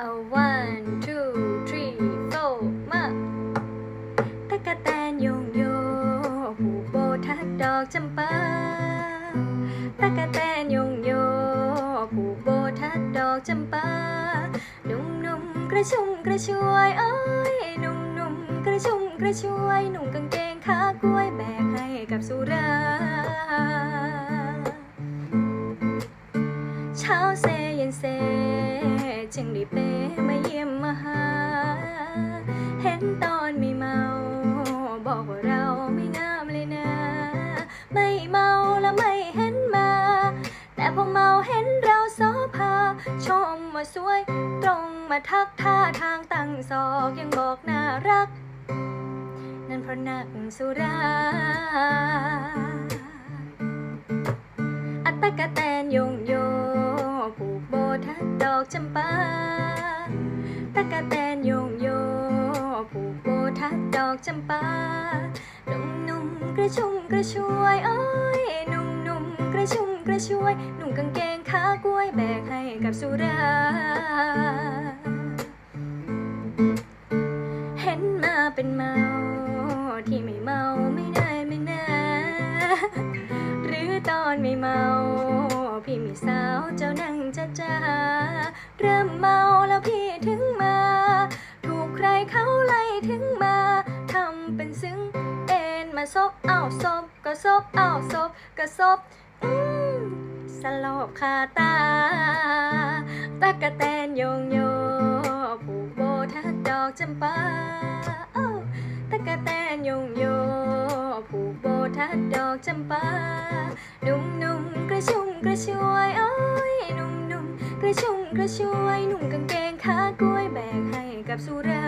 a one two three four มาตะกะแตนโยงโยผูกโบทัดดอกจำปาตะกะแตนโยงโยผูกโบทัดดอกจำปานุ่มนุ่มๆกระชุ่มกระชวยเอ้ยนุ่มนุ่มๆกระชุ่มกระชวยหนุ่มกางเกงขากล้วยแบกให้กับสุราเช้าเซเย็นเซ จึงได้เปมาเยี่ยมมาหา เห็นตอนไม่เมา บอกว่าเราไม่งามเลยนะ ไม่เมาแล้วไม่เห็นมา แต่พอเมาเห็นเราโซภาชมว่าสวย ตรงมาทักท่าทางตั้งศอกยังบอกน่ารัก นั่นเพราะนักสุราอัตตะกะแตนยงโยผูกโบทั ดอกจำปาตะกะแตนโยงโยผูกโบทัดดอกจำปานุ่มนุ่มๆกระชุ่มกระชวยเอ้ยนุ่มนุ่มๆกระชุ่มกระชวย หนุ่มกางเกงขากล้วยแบกให้กับสุรา เห็นมาเป็นเมาที่ไม่เมาไม่ได้ไม่นาหรือตอนไม่เมา พี่มีสาวเจ้านั่งจะจ้า เริ่มเมาแล้วพี่ถึงมา ถูกใครเขาไล่ถึงมา ทำเป็นซึ้งเอ็นมาซบเอาซบก็ซบเอาซบก็ซบอืมสลบคาตาตะกะแตนโยงโยผูกโบทัดดอกจำปาตะกะแตนโยงโยผูกโบทัดดอกจำปานุ่มนุ่มๆกระชุ่มกระชวยโอ้ยนุ่มนุ่ม ระชุ่มกระชวย นุ่งกางเกงขากล้วยแบ่งให้กับสุร